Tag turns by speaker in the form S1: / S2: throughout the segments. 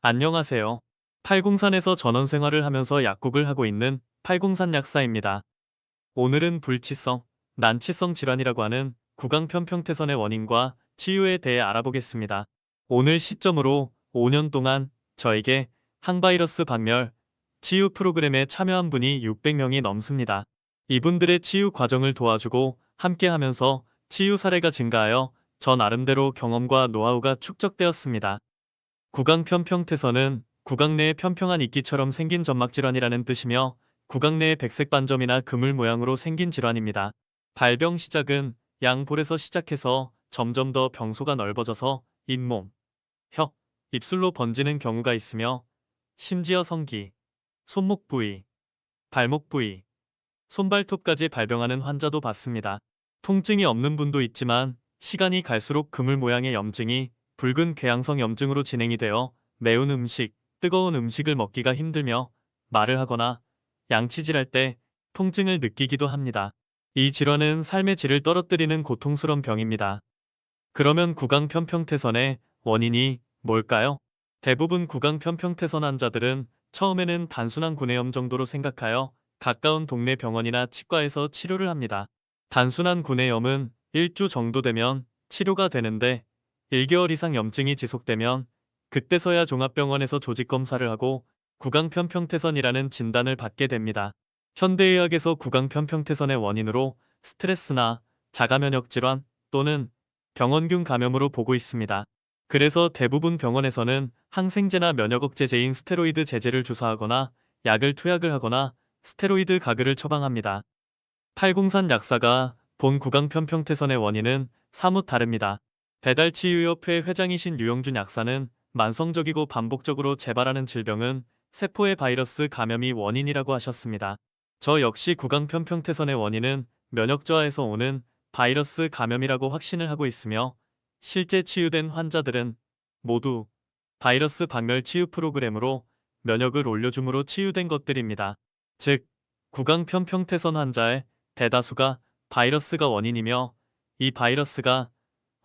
S1: 안녕하세요. 팔공산에서 전원 생활을 하면서 약국을 하고 있는 팔공산 약사입니다. 오늘은 불치성, 난치성 질환이라고 하는 구강편평태선의 원인과 치유에 대해 알아보겠습니다. 오늘 시점으로 5년 동안 저에게 항바이러스 박멸 치유 프로그램에 참여한 분이 600명이 넘습니다. 이분들의 치유 과정을 도와주고 함께 하면서 치유 사례가 증가하여 저 나름대로 경험과 노하우가 축적되었습니다. 구강 편평태선은 구강 내에 평평한 이끼처럼 생긴 점막 질환이라는 뜻이며 구강 내에 백색 반점이나 그물 모양으로 생긴 질환입니다. 발병 시작은 양볼에서 시작해서 점점 더 병소가 넓어져서 잇몸, 혀, 입술로 번지는 경우가 있으며 심지어 성기, 손목 부위, 발목 부위, 손발톱까지 발병하는 환자도 봤습니다. 통증이 없는 분도 있지만 시간이 갈수록 그물 모양의 염증이 붉은 궤양성 염증으로 진행이 되어 매운 음식, 뜨거운 음식을 먹기가 힘들며 말을 하거나 양치질할 때 통증을 느끼기도 합니다. 이 질환은 삶의 질을 떨어뜨리는 고통스러운 병입니다. 그러면 구강편평태선의 원인이 뭘까요? 대부분 구강편평태선 환자들은 처음에는 단순한 구내염 정도로 생각하여 가까운 동네 병원이나 치과에서 치료를 합니다. 단순한 구내염은 1주 정도 되면 치료가 되는데 1개월 이상 염증이 지속되면 그때서야 종합병원에서 조직 검사를 하고 구강편평태선이라는 진단을 받게 됩니다. 현대의학에서 구강편평태선의 원인으로 스트레스나 자가면역 질환 또는 병원균 감염으로 보고 있습니다. 그래서 대부분 병원에서는 항생제나 면역 억제제인 스테로이드 제제를 주사하거나 약을 투약을 하거나 스테로이드 가글을 처방합니다. 팔공산 약사가 본 구강편평태선의 원인은 사뭇 다릅니다. 배달치유협회 회장이신 류영준 약사는 만성적이고 반복적으로 재발하는 질병은 세포의 바이러스 감염이 원인이라고 하셨습니다. 저 역시 구강편평태선의 원인은 면역 저하에서 오는 바이러스 감염이라고 확신을 하고 있으며 실제 치유된 환자들은 모두 바이러스 박멸 치유 프로그램으로 면역을 올려줌으로 치유된 것들입니다. 즉, 구강편평태선 환자의 대다수가 바이러스가 원인이며 이 바이러스가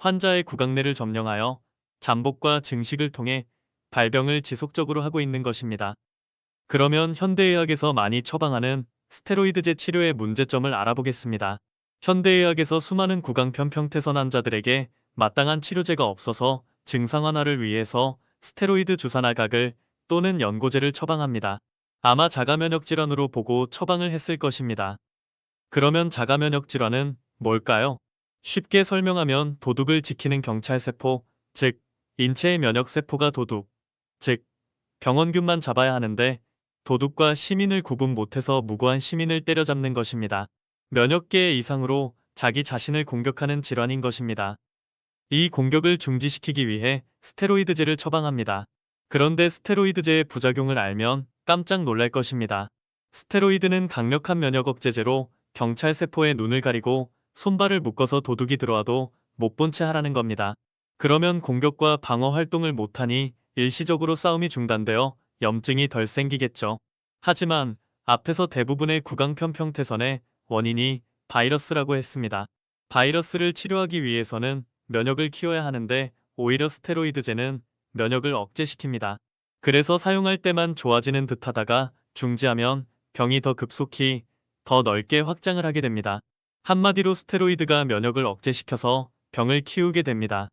S1: 환자의 구강내를 점령하여 잠복과 증식을 통해 발병을 지속적으로 하고 있는 것입니다. 그러면 현대의학에서 많이 처방하는 스테로이드제 치료의 문제점을 알아보겠습니다. 현대의학에서 수많은 구강편 평태선 환자들에게 마땅한 치료제가 없어서 증상 완화를 위해서 스테로이드 주사나 각을 또는 연고제를 처방합니다. 아마 자가면역 질환으로 보고 처방을 했을 것입니다. 그러면 자가면역 질환은 뭘까요? 쉽게 설명하면 도둑을 지키는 경찰세포, 즉, 인체의 면역세포가 도둑, 즉, 병원균만 잡아야 하는데 도둑과 시민을 구분 못해서 무고한 시민을 때려잡는 것입니다. 면역계의 이상으로 자기 자신을 공격하는 질환인 것입니다. 이 공격을 중지시키기 위해 스테로이드제를 처방합니다. 그런데 스테로이드제의 부작용을 알면 깜짝 놀랄 것입니다. 스테로이드는 강력한 면역 억제제로 경찰 세포의 눈을 가리고 손발을 묶어서 도둑이 들어와도 못 본 채 하라는 겁니다. 그러면 공격과 방어 활동을 못하니 일시적으로 싸움이 중단되어 염증이 덜 생기겠죠. 하지만 앞에서 대부분의 구강편평태선의 원인이 바이러스라고 했습니다. 바이러스를 치료하기 위해서는 면역을 키워야 하는데 오히려 스테로이드제는 면역을 억제시킵니다. 그래서 사용할 때만 좋아지는 듯 하다가 중지하면 병이 더 급속히 더 넓게 확장을 하게 됩니다. 한마디로 스테로이드가 면역을 억제시켜서 병을 키우게 됩니다.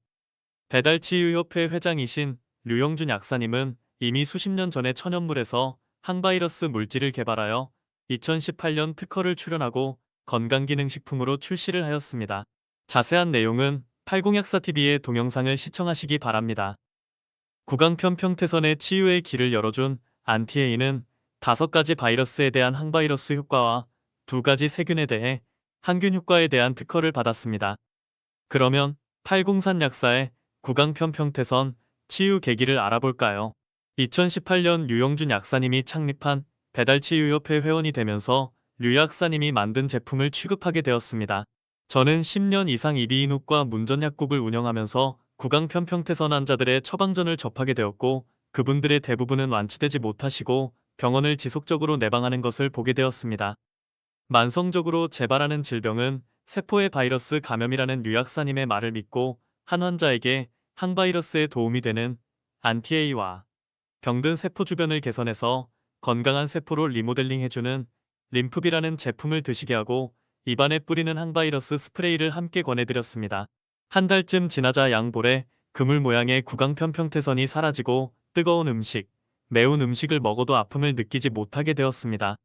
S1: 배달치유협회 회장이신 류영준 약사님은 이미 수십 년 전에 천연물에서 항바이러스 물질을 개발하여 2018년 특허를 출연하고 건강기능식품으로 출시를 하였습니다. 자세한 내용은 80약사TV의 동영상을 시청하시기 바랍니다. 구강편 평태선의 치유의 길을 열어준 안티에이는 다섯 가지 바이러스에 대한 항바이러스 효과와 두 가지 세균에 대해 항균 효과에 대한 특허를 받았습니다. 그러면 팔공산 약사의 구강편평태선 치유 계기를 알아볼까요? 2018년 류영준 약사님이 창립한 배달치유협회 회원이 되면서 류 약사님이 만든 제품을 취급하게 되었습니다. 저는 10년 이상 이비인후과 문전약국을 운영하면서 구강편평태선 환자들의 처방전을 접하게 되었고 그분들의 대부분은 완치되지 못하시고 병원을 지속적으로 내방하는 것을 보게 되었습니다. 만성적으로 재발하는 질병은 세포의 바이러스 감염이라는 류약사님의 말을 믿고 한 환자에게 항바이러스에 도움이 되는 안티에이와 병든 세포 주변을 개선해서 건강한 세포로 리모델링 해주는 림프비라는 제품을 드시게 하고 입안에 뿌리는 항바이러스 스프레이를 함께 권해드렸습니다. 한 달쯤 지나자 양볼에 그물 모양의 구강편평태선이 사라지고 뜨거운 음식, 매운 음식을 먹어도 아픔을 느끼지 못하게 되었습니다.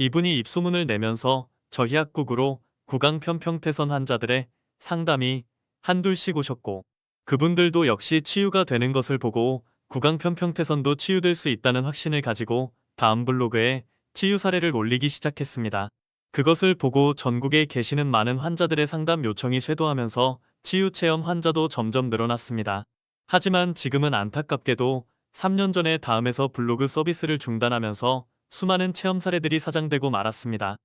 S1: 이분이 입소문을 내면서 저희 약국으로 구강편평태선 환자들의 상담이 한둘씩 오셨고 그분들도 역시 치유가 되는 것을 보고 구강편평태선도 치유될 수 있다는 확신을 가지고 다음 블로그에 치유 사례를 올리기 시작했습니다. 그것을 보고 전국에 계시는 많은 환자들의 상담 요청이 쇄도하면서 치유 체험 환자도 점점 늘어났습니다. 하지만 지금은 안타깝게도 3년 전에 다음에서 블로그 서비스를 중단하면서 수많은 체험 사례들이 사장되고 말았습니다.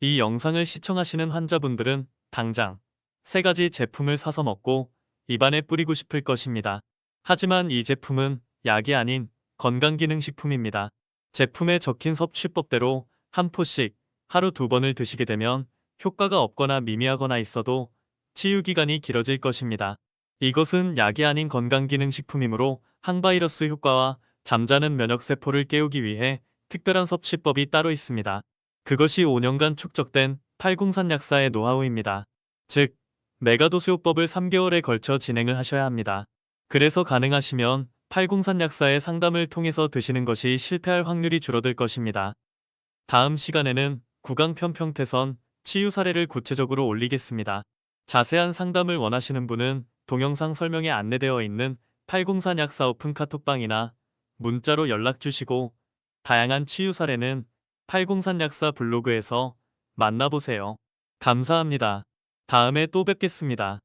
S1: 이 영상을 시청하시는 환자분들은 당장 세 가지 제품을 사서 먹고 입안에 뿌리고 싶을 것입니다. 하지만 이 제품은 약이 아닌 건강기능식품입니다. 제품에 적힌 섭취법대로 한 포씩 하루 두 번을 드시게 되면 효과가 없거나 미미하거나 있어도 치유 기간이 길어질 것입니다. 이것은 약이 아닌 건강기능식품이므로 항바이러스 효과와 잠자는 면역세포를 깨우기 위해 특별한 섭취법이 따로 있습니다. 그것이 5년간 축적된 팔궁산 약사의 노하우입니다. 즉, 메가도수요법을 3개월에 걸쳐 진행을 하셔야 합니다. 그래서 가능하시면 팔궁산 약사의 상담을 통해서 드시는 것이 실패할 확률이 줄어들 것입니다. 다음 시간에는 구강편평태선 치유 사례를 구체적으로 올리겠습니다. 자세한 상담을 원하시는 분은 동영상 설명에 안내되어 있는 팔궁산 약사 오픈 카톡방이나 문자로 연락 주시고 다양한 치유 사례는 팔궁산 약사 블로그에서 만나보세요. 감사합니다. 다음에 또 뵙겠습니다.